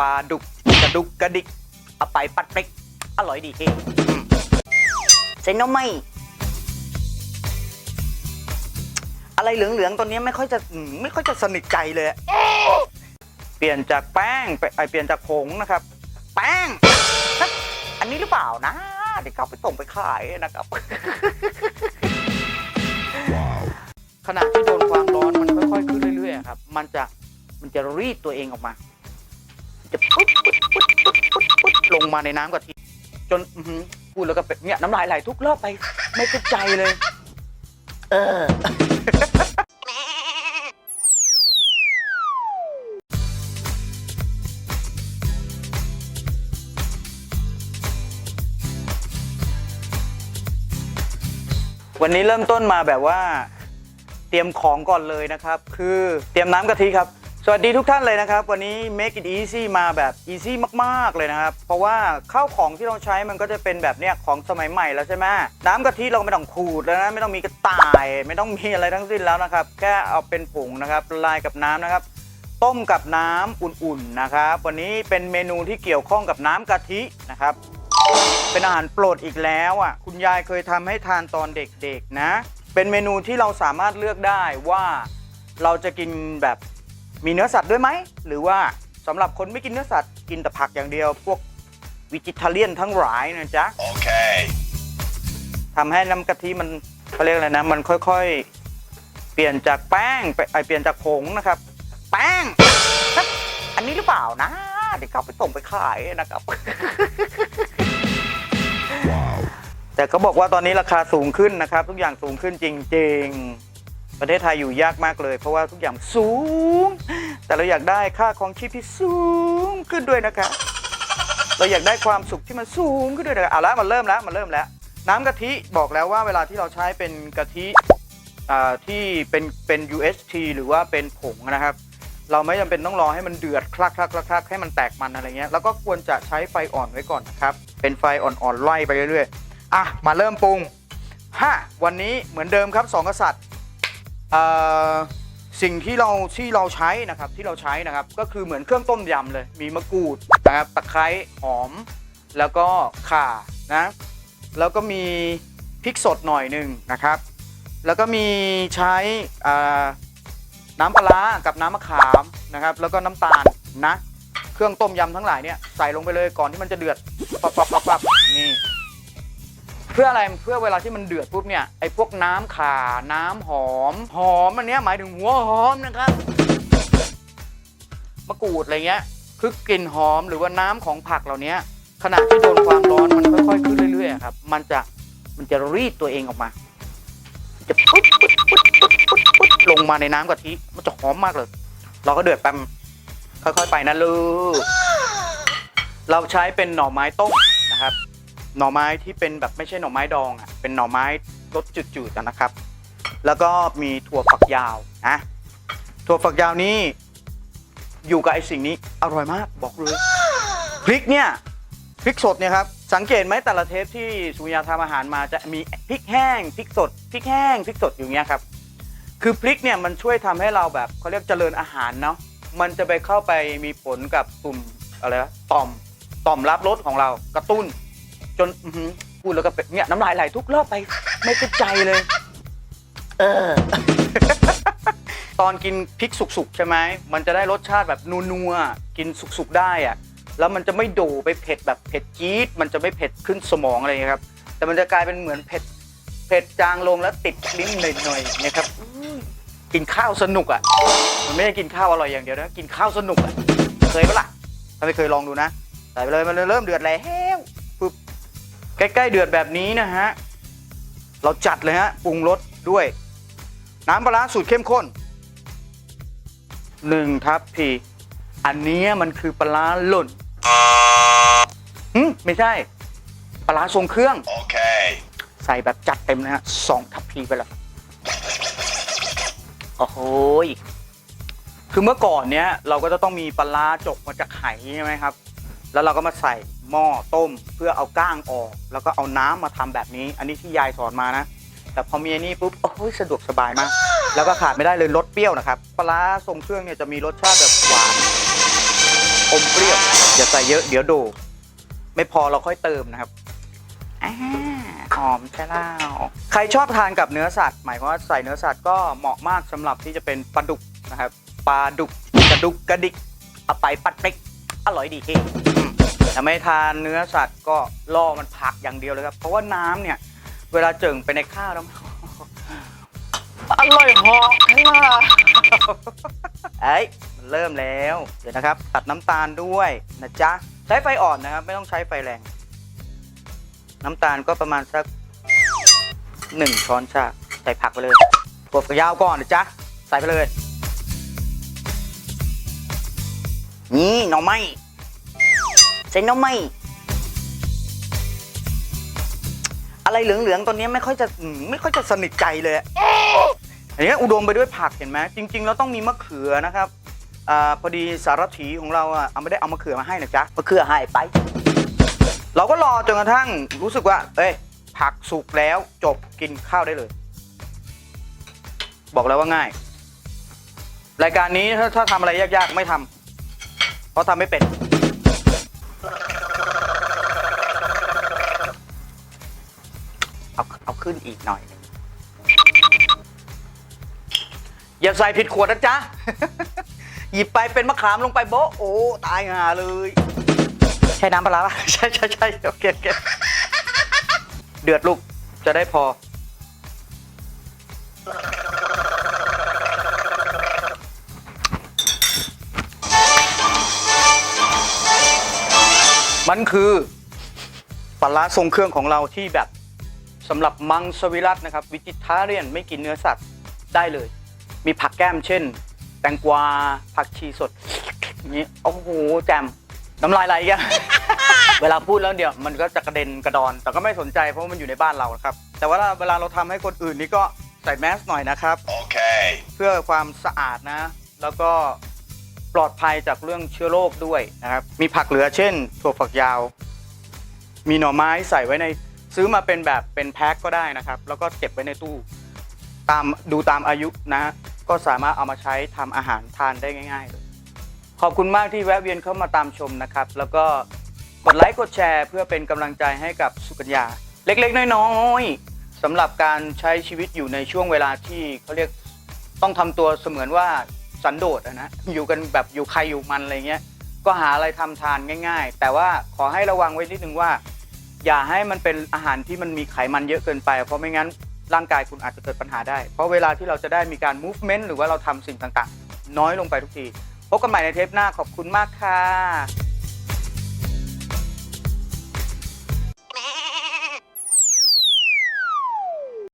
ปลาดุกกระดุกกระดิกเอาไปปัดเป๊กอร่อยดีเฮอืมเซนโนไม่อะไรเหลืองๆตัวเนี้ยไม่ค่อยจะอืมไม่ค่อยจะสนิทใจเลยอะเปลี่ยนจากแป้งไปไอเปลี่ยนจากผงนะครับ แป้ง อันนี้หรือเปล่านะเดี๋ยวเขาไปส่งไปขายนะครับขณะที่โดนความร้อนมันค่อยๆขึ้นเรื่อยๆอะครับ มันจะมันจะรีดตัวเองออกมา จะปุ๊บปุ๊บปุ๊บปุ๊บปุ๊บปุ๊บลงมาในน้ำกะทิจนอื้อหือพูดแล้วก็เป็นเนี่ยน้ำลายไหลทุกรอบไป ไม่เข้าใจเลย เออ วันนี้เริ่มต้นมาแบบว่า เตรียมของก่อนเลยนะครับ คือเตรียมน้ำกะทิครับ สวัสดีทุกท่านเลยนะครับ วันนี้ make it easy มาแบบ easy มากๆเลยนะครับ เพราะว่าข้าวของที่เราใช้มันก็จะเป็นแบบเนี้ยของสมัยใหม่แล้วใช่ไหมน้ำกะทิเราไม่ต้องขูดแล้วนะไม่ต้องมีกระต่าย ไม่ต้องมีอะไรทั้งสิ้นแล้วนะครับ แค่เอาเป็นผงนะครับละลายกับน้ำนะครับ ต้มกับน้ำอุ่นๆนะครับ วันนี้เป็นเมนูที่เกี่ยวข้องกับน้ำกะทินะครับ เป็นอาหารโปรดอีกแล้วอะคุณยายเคยทำให้ทานตอนเด็กๆนะ เป็นเมนูที่เราสามารถเลือกได้ว่าเราจะกินแบบ มีเนื้อสัตว์ด้วยไหม หรือว่าสำหรับคนไม่กินเนื้อสัตว์กินแต่ผักอย่างเดียว พวกวิจิทเลียนทั้งหลายนะจ๊ะ Okay. ทำให้น้ำกะทิมันเขาเรียกอะไรนะ มันค่อยๆ เปลี่ยนจากแป้งไปไอเปลี่ยนจากผงนะครับ แป้ง อันนี้หรือเปล่านะ เดี๋ยวเขาไปส่งไปขายนะครับแต่เขาบอกว่าตอนนี้ราคาสูงขึ้นนะครับ ทุกอย่างสูงขึ้นจริง ๆ ประเทศไทยอยู่ยากมากเลย เพราะว่าทุกอย่างสูง แต่เราอยากได้ค่าของชีพที่สูงขึ้นด้วยนะครับเราอยากได้ความสุขที่มันสูงขึ้นด้วยนะครับเอาละมันเริ่มแล้วมันเริ่มแล้ว น้ำกะทิบอกแล้วว่าเวลาที่เราใช้เป็นกะทิที่เป็นเป็น UST หรือว่าเป็นผงนะครับ เราไม่จำเป็นต้องรอให้มันเดือดคลักคลักคลักคลักให้มันแตกมันอะไรเงี้ยแล้วก็ควรจะใช้ไฟอ่อนไว้ก่อนนะครับ เป็นไฟอ่อนๆไล่ไปเรื่อยๆอะมาเริ่มปรุงฮะวันนี้เหมือนเดิมครับสองกษัตริย์ สิ่งที่เราที่เราใช้นะครับที่เราใช้นะครับก็คือเหมือนเครื่องต้มยำเลย มีมะกรูดนะครับตะไคร้หอม แล้วก็ข่านะแล้วก็มีพริกสดหน่อยหนึ่งนะครับ แล้วก็มีใช้น้ำปลากับน้ำมะขามนะครับ แล้วก็น้ำตาลนะ เครื่องต้มยำทั้งหลายเนี่ยใส่ลงไปเลยก่อนที่มันจะเดือดปับปับปับปับนี่ พื่ออะไรเพื่อเวลาที่มันเดือดปุ๊บเนี่ยไอ้พวกน้ำข่าน้ำหอม หอมอันเนี้ยหมายถึงหัวหอมนะครับมะกรูดอะไรเงี้ยคือกลิ่นหอมหรือว่าน้ำของผักเหล่านี้ขณะที่โดนความร้อนมันค่อยๆขึ้นเรื่อยๆอะครับ มันจะมันจะรีดตัวเองออกมา จะปุ๊บปุ๊บปุ๊บปุ๊บปุ๊บปุ๊บลงมาในน้ำกะทิมันจะหอมมากเลย เราก็เดือดแป๊มค่อยๆไปนะลูกเราใช้เป็นหน่อไม้ต้มนะครับ หน่อไม้ที่เป็นแบบไม่ใช่หน่อไม้ดองอะเป็นหน่อไม้รสจืดๆนะครับ แล้วก็มีถั่วฝักยาวนะถั่วฝักยาวนี้อยู่กับไอ้สิ่งนี้อร่อยมากบอกเลยพริกเนี่ยพริกสดเนี่ยครับสังเกตไหมแต่ละเทปที่สุริยาทำอาหารมาจะมีพริกแห้งพริกสดพริกแห้งพริกสดอยู่เงี้ยครับคือพริกเนี่ยมันช่วยทำให้เราแบบเขาเรียกเจริญอาหารเนาะมันจะไปเข้าไปมีผลกับกลุ่มอะไรนะต่อมต่อมรับรสของเรากระตุ้น จนอื้อหือพูดแล้วก็เป็นเนี่ยน้ำลายไหลทุกรอบไป ไม่เข้าใจเลย เออ ตอนกินพริกสุกๆใช่ไหมมันจะได้รสชาติแบบนัวๆกินสุกๆได้อะแล้วมันจะไม่โดไปเผ็ดแบบเผ็ดจี๊ดมันจะไม่เผ็ดขึ้นสมองอะไรอย่างเงี้ยครับ แต่มันจะกลายเป็นเหมือนเผ็ดเผ็ดจางลงแล้วติดลิ้นหน่อยๆนะครับอื้อกินข้าวสนุกอะ มันไม่ได้กินข้าวอร่อยอย่างเดียวนะ กินข้าวสนุกอะ เคยปะล่ะถ้าไม่เคยลองดูนะ ใส่ไปเลยมันเริ่มเดือดแล้วปึ๊บ ใกล้ๆเดือดแบบนี้นะฮะ เราจัดเลยฮะปรุงรสด้วย น้ำปลาร้าสูตรเข้มข้นหนึ่งทัพพีอันเนี้ยมันคือปลาร้าหล่นหืมไม่ใช่ ปลาร้าทรงเครื่อง Okay. ใส่แบบจัดเต็มนะฮะสองทัพพีไปแล้วโอ้โหยคือเมื่อก่อนเนี้ยเราก็จะต้องมีปลาร้าจกมาจากไหใช่ไหมครับ แล้วเราก็มาใส่หม้อต้มเพื่อเอาก้างออก แล้วก็เอาน้ำมาทำแบบนี้ อันนี้ที่ยายสอนมานะ แต่พอมีอันนี้ปุ๊บโอ้ยสะดวกสบายมาก แล้วก็ขาดไม่ได้เลยรสเปรี้ยวนะครับปลาทรงเครื่องเนี่ยจะมีรสชาติแบบหวานอมเปรี้ยวอย่าใส่เยอะเดี๋ยวโดดไม่พอเราค่อยเติมนะครับอหอมใช่แล้วใครชอบทานกับเนื้อสัตว์ หมายความว่าใส่เนื้อสัตว์ก็เหมาะมากสำหรับที่จะเป็นปลาดุกนะครับปลาดุกกระดุกกระดิกเอาไปปัดเป๊กอร่อยดีเฮอืม แต่ไม่ทานเนื้อสัตว์ก็ล่อมันผักอย่างเดียวเลยครับ เพราะว่าน้ำเนี่ย เวลาเจิ่งไปในข้าวแล้ว อร่อยเหอขึ้นมาเอ้ยมันเริ่มแล้ว เดี๋ยวนะครับ ตัดน้ำตาลด้วยนะจ๊ะ ใช้ไฟอ่อนนะครับ ไม่ต้องใช้ไฟแรง น้ำตาลก็ประมาณสักหนึ่งช้อนชาใส่ผักไปเลยกดกระยาวก่อนนะจ๊ะ ใส่ไปเลย นี่หน่อไม้ ใส่หน่อไม้อะไรเหลืองๆตัวนี้ไม่ค่อยจะอืมไม่ค่อยจะสนิทใจเลยอะอันนี้อุดมไปด้วยผักเห็นไหมจริง ๆ เราต้องมีมะเขือนะครับอ่าพอดีสารถีของเราอะเอาไม่ได้เอามะเขือมาให้นะจ๊ะ มะเขือหายไป เราก็รอจนกระทั่งรู้สึกว่า เอ้ยผักสุกแล้วจบกินข้าวได้เลย บอกแล้วว่าง่าย รายการนี้ถ้าถ้าทำอะไรยากๆไม่ทำเพราะทำไม่เป็น เอาเอาขึ้นอีกหน่อยหนึงอย่าใส่ผิดขวดนะจ๊ะ หยิบไปเป็นมะขามลงไปโบะโอ้ตายห่าเลย ใช่น้ำปลาร้าปะ ใช่ใช่ใช่โอเคโอเคเดือดลูกจะได้พอ มันคือปลาร้าทรงเครื่องของเราที่แบบ สำหรับมังสวิรัตนะครับวิจิทาเรียนไม่กินเนื้อสัตว์ได้เลย มีผักแก้มเช่น แตงกวาผักชีสดอย่างนี้โอ้โหแจมน้ำลายไหลกันเวลาพูดแล้วเดี๋ยวมันก็จะกระเด็นกระดอน แต่ก็ไม่สนใจเพราะว่ามันอยู่ในบ้านเรานะครับ แต่ว่าเวลาเราทำให้คนอื่นนี่ก็ใส่แมสหน่อยนะครับ Okay. เพื่อความสะอาดนะ แล้วก็ปลอดภัยจากเรื่องเชื้อโรคด้วยนะครับ มีผักเหลือเช่น ถั่วฝักยาว มีหน่อไม้ใส่ไว้ใน ซื้อมาเป็นแบบเป็นแพ็คก็ได้นะครับ แล้วก็เก็บไว้ในตู้ ตามดูตามอายุนะ ก็สามารถเอามาใช้ทำอาหารทานได้ง่ายๆเลยขอบคุณมากที่แวะเวียนเข้ามาตามชมนะครับ แล้วก็กดไลค์กดแชร์ เพื่อเป็นกำลังใจให้กับสุกัญญา เล็กๆ น้อยๆสำหรับการใช้ชีวิตอยู่ในช่วงเวลาที่เขาเรียกต้องทำตัวเสมือนว่าสันโดษอะนะอยู่กันแบบอยู่ใครอยู่มันอะไรเงี้ยก็หาอะไรทำทานง่าย ๆ แต่ว่าขอให้ระวังไว้นิดนึงว่า อย่าให้มันเป็นอาหารที่มันมีไขมันเยอะเกินไป เพราะไม่งั้นร่างกายคุณอาจจะเกิดปัญหาได้ เพราะเวลาที่เราจะได้มีการ movement หรือว่าเราทำสิ่งต่างๆ น้อยลงไปทุกที พบกันใหม่ในเทปหน้าขอบคุณมากค่ะ